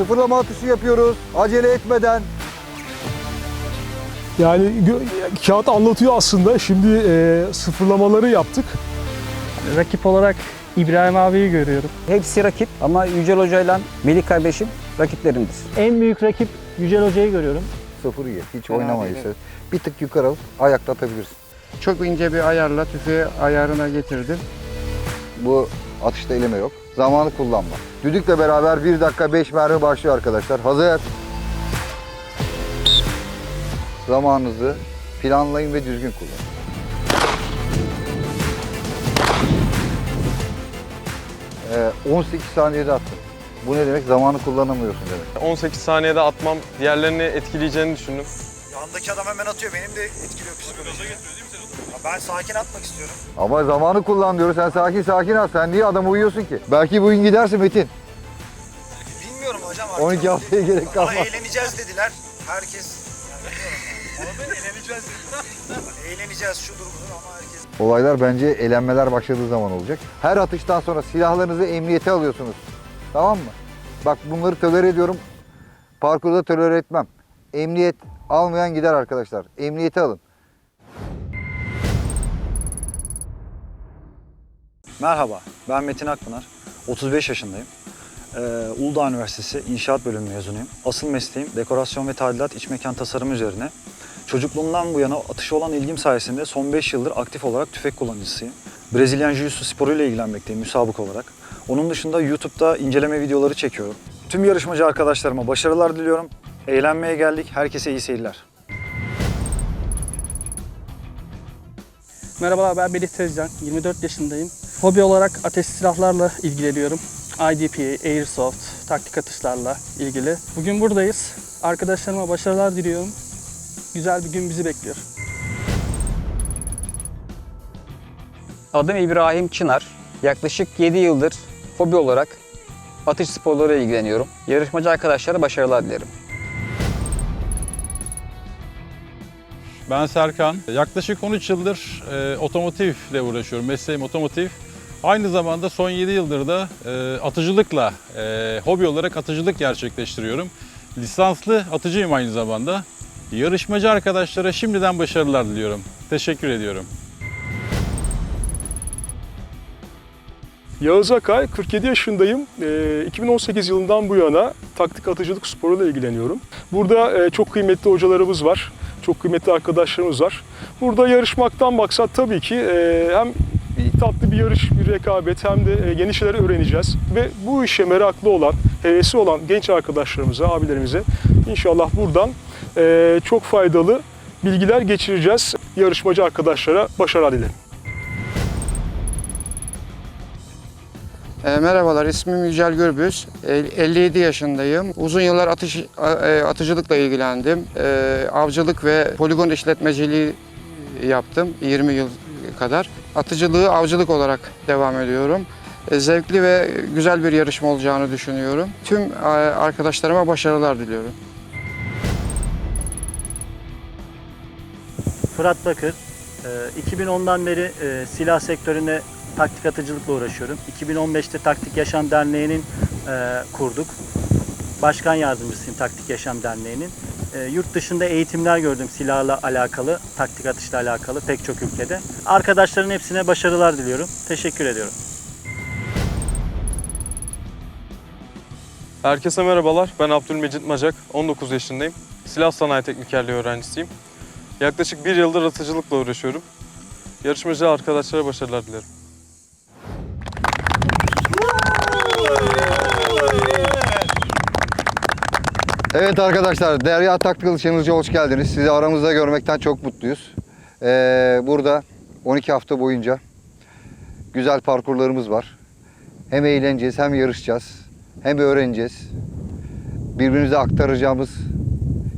Sıfırlama atışı yapıyoruz. Acele etmeden. Yani kağıt anlatıyor aslında. Şimdi e, sıfırlamaları yaptık. Rakip olarak İbrahim abiyi görüyorum. Hepsi rakip ama Yücel Hoca'yla Melih kardeşim rakiplerimdir. En büyük rakip Yücel Hoca'yı görüyorum. Sıfır ye. Hiç oynamayız. Bir tık yukarı alıp ayakta atabilirsin. Çok ince bir ayarla tüfeği ayarına getirdim. Bu atışta eleme yok. Zamanı kullanma. Düdükle beraber 1 dakika 5 mermi başlıyor arkadaşlar. Hazır. Zamanınızı planlayın ve düzgün kullanın. Ee, 18 saniyede attın. Bu ne demek? Zamanı kullanamıyorsun demek. 18 saniyede atmam diğerlerini etkileyeceğini düşündüm. Yandaki adam hemen atıyor. Benim de etkiliyor psikolojiyi. Ben sakin atmak istiyorum. Ama zamanı kullan diyoruz. Sen sakin sakin at. Sen niye adama uyuyorsun ki? Belki bugün gidersin Metin. Bilmiyorum hocam artık. 12 haftaya gerek Ama kalmaz. eğleneceğiz dediler. Herkes yani bilmiyorum. eğleneceğiz dediler. eğleneceğiz şudur budur ama herkes Olaylar bence eğlenmeler başladığı zaman olacak. Her atıştan sonra silahlarınızı emniyete alıyorsunuz. Tamam mı? Bak bunları tolere ediyorum. Parkurda tolere etmem. Emniyet almayan gider arkadaşlar. Emniyete alın. Merhaba, ben Metin Akpınar. 35 yaşındayım. Ee, Uludağ Üniversitesi İnşaat Bölümü mezunuyum. Asıl mesleğim dekorasyon ve tadilat iç mekan tasarımı üzerine. Çocukluğumdan bu yana atışa olan ilgim sayesinde son 5 yıldır aktif olarak tüfek kullanıcısıyım. Brezilyan Jiu-Jitsu sporuyla ilgilenmekteyim müsabık olarak. Onun dışında YouTube'da inceleme videoları çekiyorum. Tüm yarışmacı arkadaşlarıma başarılar diliyorum. Eğlenmeye geldik. Herkese iyi seyirler. Merhabalar ben Melih Tezcan, 24 yaşındayım. Hobi olarak ateş silahlarla ilgileniyorum. IDP, Airsoft, taktik atışlarla ilgili. Bugün buradayız. Arkadaşlarıma başarılar diliyorum. Güzel bir gün bizi bekliyor. Adım İbrahim Çınar. Yaklaşık 7 yıldır hobi olarak atış sporları ilgileniyorum. Yarışmacı arkadaşlara başarılar dilerim. Ben Serkan. Yaklaşık 13 yıldır e, otomotivle uğraşıyorum. Mesleğim otomotiv. Aynı zamanda son 7 yıldır da e, atıcılıkla, e, hobi olarak atıcılık gerçekleştiriyorum. Lisanslı atıcıyım aynı zamanda. Yarışmacı arkadaşlara şimdiden başarılar diliyorum. Teşekkür ediyorum. Yağız Akay, 47 yaşındayım. Ee, 2018 yılından bu yana taktik atıcılık sporuyla ilgileniyorum. Burada e, çok kıymetli hocalarımız var, çok kıymetli arkadaşlarımız var. Burada yarışmaktan maksat tabii ki e, hem bir tatlı bir yarış, bir rekabet hem de e, yeni şeyler öğreneceğiz. Ve bu işe meraklı olan, hevesi olan genç arkadaşlarımıza, abilerimize inşallah buradan e, çok faydalı bilgiler geçireceğiz. Yarışmacı arkadaşlara başarılar dilerim. E, merhabalar, ismim Yücel Gürbüz. E, 57 yaşındayım. Uzun yıllar atış, e, atıcılıkla ilgilendim. E, avcılık ve poligon işletmeciliği yaptım 20 yıl kadar. Atıcılığı avcılık olarak devam ediyorum. E, zevkli ve güzel bir yarışma olacağını düşünüyorum. Tüm e, arkadaşlarıma başarılar diliyorum. Fırat Bakır. Ee, 2010'dan beri e, silah sektöründe taktik atıcılıkla uğraşıyorum. 2015'te Taktik Yaşam Derneği'nin e, kurduk. Başkan yardımcısıyım Taktik Yaşam Derneği'nin. E, Yurt dışında eğitimler gördüm silahla alakalı, taktik atışla alakalı pek çok ülkede. Arkadaşların hepsine başarılar diliyorum. Teşekkür ediyorum. Herkese merhabalar. Ben Abdülmecit Macak. 19 yaşındayım. Silah sanayi teknikerliği öğrencisiyim. Yaklaşık bir yıldır atıcılıkla uğraşıyorum. Yarışmacı arkadaşlara başarılar dilerim. Evet arkadaşlar, Derya Taktikal Channel'a hoş geldiniz. Sizi aramızda görmekten çok mutluyuz. Ee, burada 12 hafta boyunca güzel parkurlarımız var. Hem eğleneceğiz, hem yarışacağız, hem öğreneceğiz. Birbirimize aktaracağımız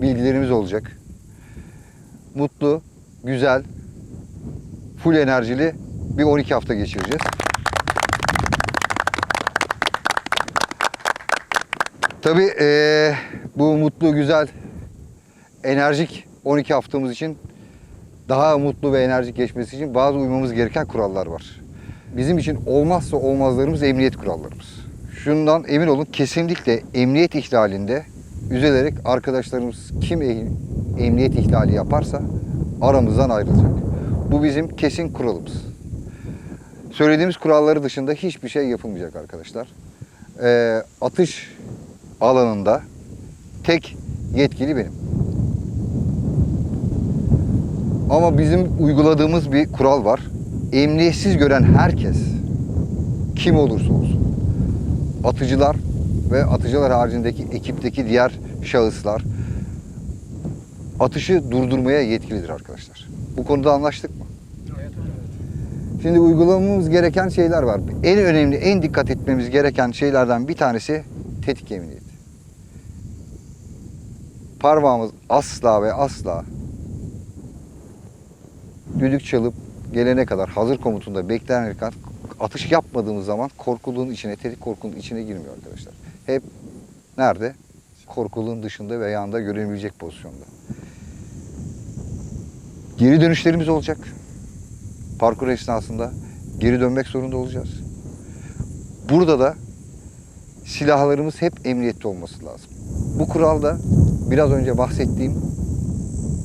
bilgilerimiz olacak. Mutlu, güzel, full enerjili bir 12 hafta geçireceğiz. Tabii eee, bu mutlu, güzel, enerjik 12 haftamız için daha mutlu ve enerjik geçmesi için bazı uymamız gereken kurallar var. Bizim için olmazsa olmazlarımız emniyet kurallarımız. şundan emin olun kesinlikle emniyet ihlalinde üzülerek arkadaşlarımız kim e- emniyet ihlali yaparsa aramızdan ayrılacak. Bu bizim kesin kuralımız. Söylediğimiz kuralları dışında hiçbir şey yapılmayacak arkadaşlar. Ee, atış alanında tek yetkili benim. Ama bizim uyguladığımız bir kural var. Emniyetsiz gören herkes kim olursa olsun atıcılar ve atıcılar haricindeki ekipteki diğer şahıslar atışı durdurmaya yetkilidir arkadaşlar. Bu konuda anlaştık mı? Şimdi uygulamamız gereken şeyler var. En önemli, en dikkat etmemiz gereken şeylerden bir tanesi tetik emniyeti. Parmağımız asla ve asla düdük çalıp gelene kadar hazır komutunda beklenene kadar atış yapmadığımız zaman korkuluğun içine, tetik korkunun içine girmiyor arkadaşlar. Hep nerede? Korkuluğun dışında ve yanında görülebilecek pozisyonda. Geri dönüşlerimiz olacak. Parkur esnasında geri dönmek zorunda olacağız. Burada da silahlarımız hep emniyette olması lazım. Bu kuralda biraz önce bahsettiğim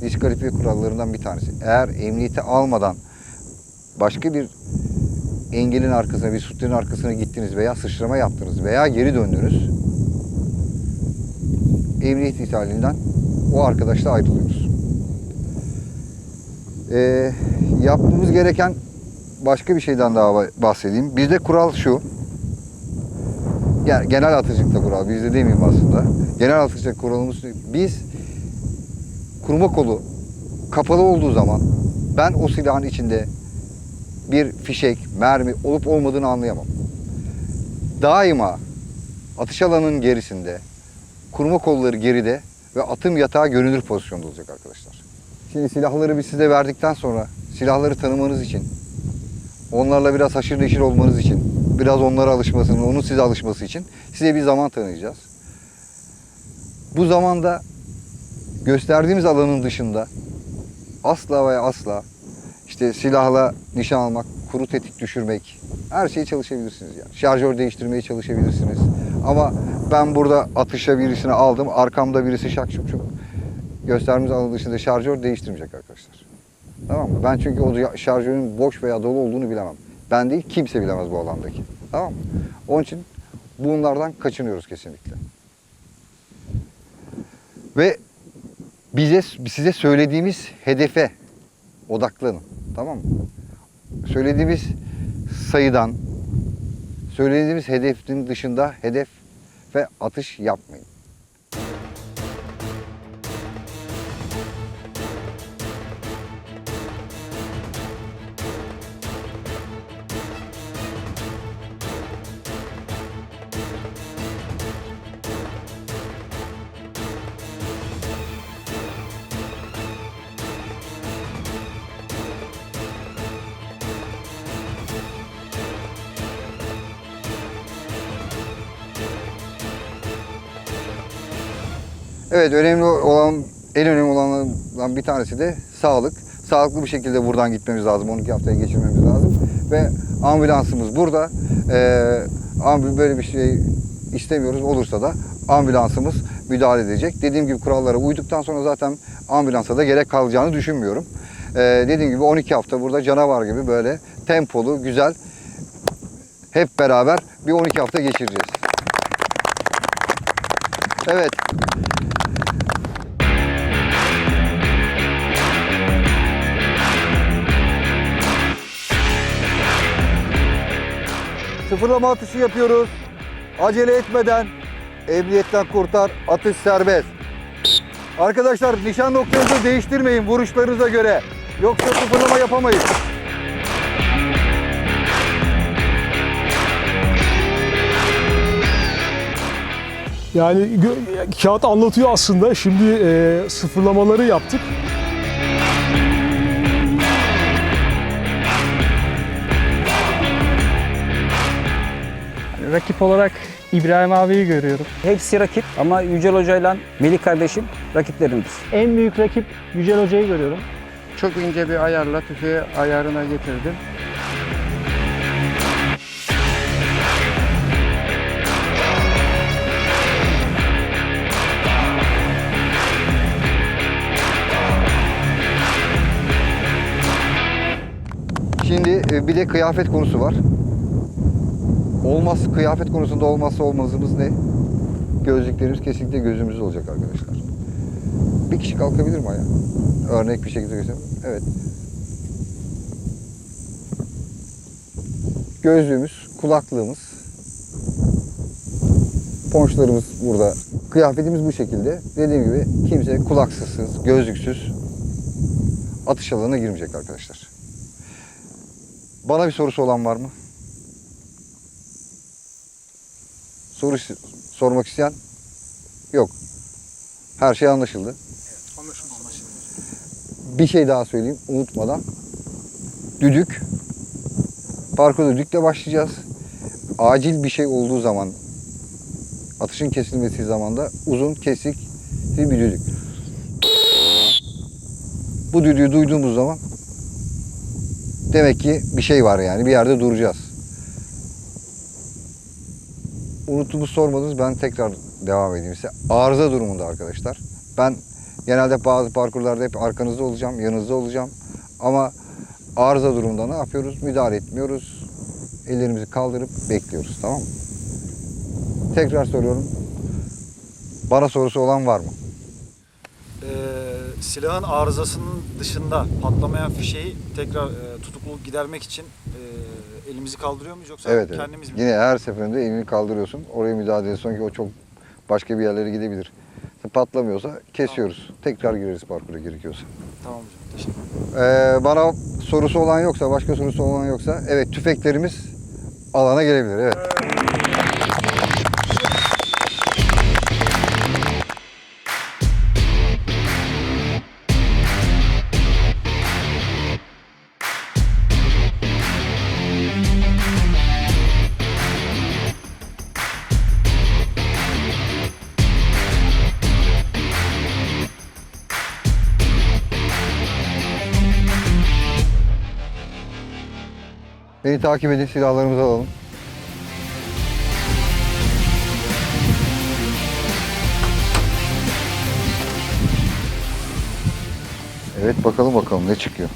diskalifiye kurallarından bir tanesi. Eğer emniyete almadan başka bir engelin arkasına, bir sütlerin arkasına gittiniz veya sıçrama yaptınız veya geri döndünüz, emniyet ihlalinden o arkadaşla ayrılıyoruz. Ee, yapmamız gereken başka bir şeyden daha bahsedeyim. Bizde kural şu. Genel atıcılıkta kural. Bizde demeyeyim aslında. Genel atıcılık kuralımız biz kurma kolu kapalı olduğu zaman ben o silahın içinde bir fişek, mermi olup olmadığını anlayamam. Daima atış alanının gerisinde, kurma kolları geride ve atım yatağı görünür pozisyonda olacak arkadaşlar. Şimdi silahları biz size verdikten sonra silahları tanımanız için, onlarla biraz haşır neşir olmanız için, biraz onlara alışmasını, onun size alışması için size bir zaman tanıyacağız. Bu zamanda gösterdiğimiz alanın dışında asla ve asla işte silahla nişan almak, kuru tetik düşürmek, her şeyi çalışabilirsiniz yani. Şarjör değiştirmeye çalışabilirsiniz. Ama ben burada atışa birisini aldım, arkamda birisi şak şuk şuk. Gösterdiğimiz alan dışında şarjör değiştirmeyecek arkadaşlar. Tamam mı? Ben çünkü o şarjörün boş veya dolu olduğunu bilemem. Ben değil, kimse bilemez bu alandaki. Tamam mı? Onun için bunlardan kaçınıyoruz kesinlikle. Ve bize size söylediğimiz hedefe odaklanın. Tamam mı? Söylediğimiz sayıdan, söylediğimiz hedefin dışında hedef ve atış yapmayın. Evet önemli olan en önemli olanlardan bir tanesi de sağlık. Sağlıklı bir şekilde buradan gitmemiz lazım. 12 haftaya geçirmemiz lazım. Ve ambulansımız burada. Ee, böyle bir şey istemiyoruz. Olursa da ambulansımız müdahale edecek. Dediğim gibi kurallara uyduktan sonra zaten ambulansa da gerek kalacağını düşünmüyorum. Ee, dediğim gibi 12 hafta burada canavar gibi böyle tempolu, güzel hep beraber bir 12 hafta geçireceğiz. Evet. Sıfırlama atışı yapıyoruz. Acele etmeden emniyetten kurtar, atış serbest. Arkadaşlar nişan noktanızı değiştirmeyin vuruşlarınıza göre. Yoksa sıfırlama yapamayız. Yani kağıt anlatıyor aslında. Şimdi e, sıfırlamaları yaptık. rakip olarak İbrahim abiyi görüyorum. Hepsi rakip ama Yücel Hoca'yla Melih kardeşim rakiplerimdir. En büyük rakip Yücel Hoca'yı görüyorum. Çok ince bir ayarla tüfeği ayarına getirdim. Şimdi e, bir de kıyafet konusu var. Olmaz kıyafet konusunda olmazsa olmazımız ne? Gözlüklerimiz kesinlikle gözümüzde olacak arkadaşlar. Bir kişi kalkabilir mi ayağa? Örnek bir şekilde göstereyim. Evet. Gözlüğümüz, kulaklığımız, ponçlarımız burada. Kıyafetimiz bu şekilde. Dediğim gibi kimse kulaksızsız, gözlüksüz atış alanına girmeyecek arkadaşlar. Bana bir sorusu olan var mı? Soru sormak isteyen? Yok. Her şey anlaşıldı. Bir şey daha söyleyeyim unutmadan. Düdük. Parkur düdükle başlayacağız. Acil bir şey olduğu zaman atışın kesilmesi zamanda uzun kesik bir düdük. Bu düdüğü duyduğumuz zaman demek ki bir şey var yani bir yerde duracağız. Unuttuğumu sormadınız ben tekrar devam edeyim size. Arıza durumunda arkadaşlar. Ben genelde bazı parkurlarda hep arkanızda olacağım, yanınızda olacağım. Ama arıza durumunda ne yapıyoruz? Müdahale etmiyoruz. Ellerimizi kaldırıp bekliyoruz tamam mı? Tekrar soruyorum. Bana sorusu olan var mı? Ee, silahın arızasının dışında patlamayan fişeği tekrar e, tutukluluk gidermek için e, elimizi kaldırıyor muyuz yoksa Evet, evet. kendimiz mi? Yine her seferinde elini kaldırıyorsun. Oraya müdahale ediyorsun ki o çok başka bir yerlere gidebilir. Patlamıyorsa kesiyoruz. Tekrar gireriz parkura gerekiyorsa. Tamam hocam. Teşekkür ederim. Ee, bana sorusu olan yoksa, başka sorusu olan yoksa evet tüfeklerimiz alana gelebilir. Evet. Beni takip edin, silahlarımızı alalım. Evet bakalım bakalım ne çıkıyor.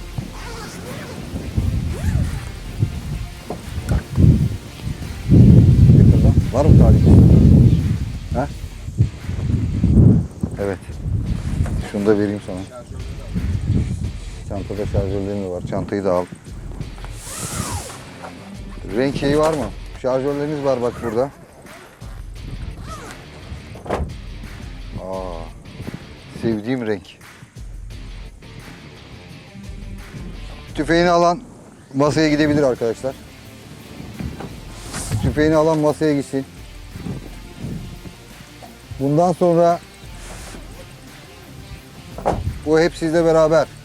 Var mı talih? Ha? Evet. Şunu da vereyim sana. Çantada şarjörlerim de var. Çantayı da al. Renk şeyi var mı? Şarjörleriniz var bak burada. Aa, sevdiğim renk. Tüfeğini alan masaya gidebilir arkadaşlar. Tüfeğini alan masaya gitsin. Bundan sonra bu hep sizle beraber.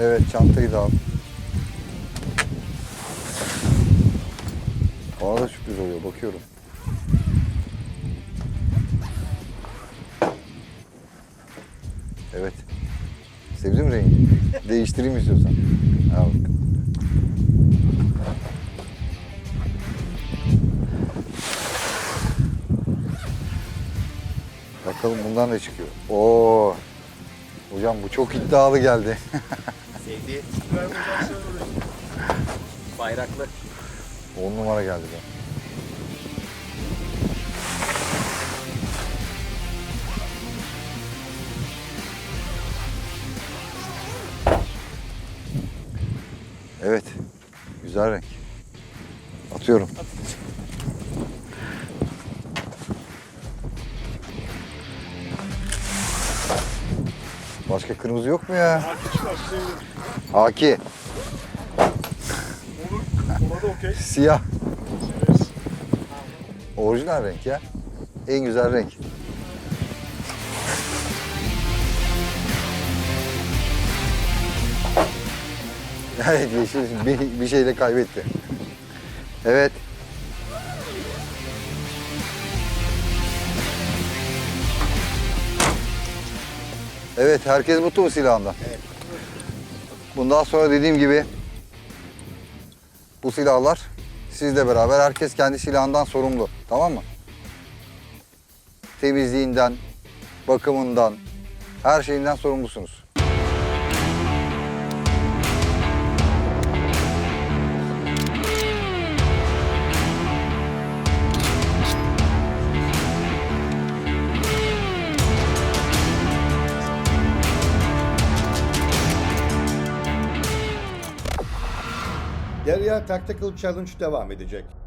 Evet çantayı da al. Bana da sürpriz oluyor bakıyorum. Evet. Sevdim rengi. Değiştireyim istiyorsan. Al. Bakalım bundan ne çıkıyor. Oo. Hocam bu çok iddialı geldi. Bayraklı. 10 numara geldi be. Evet. Güzel renk. Atıyorum. Başka kırmızı yok mu ya? Haki. Ona da okey. Siyah. Orijinal renk ya. En güzel renk. Evet yeşil bir, bir şeyle kaybetti. Evet. Evet herkes mutlu mu silahından? Bundan sonra dediğim gibi bu silahlar sizle beraber herkes kendi silahından sorumlu. Tamam mı? Temizliğinden, bakımından, her şeyinden sorumlusunuz. Derya Tactical Challenge devam edecek.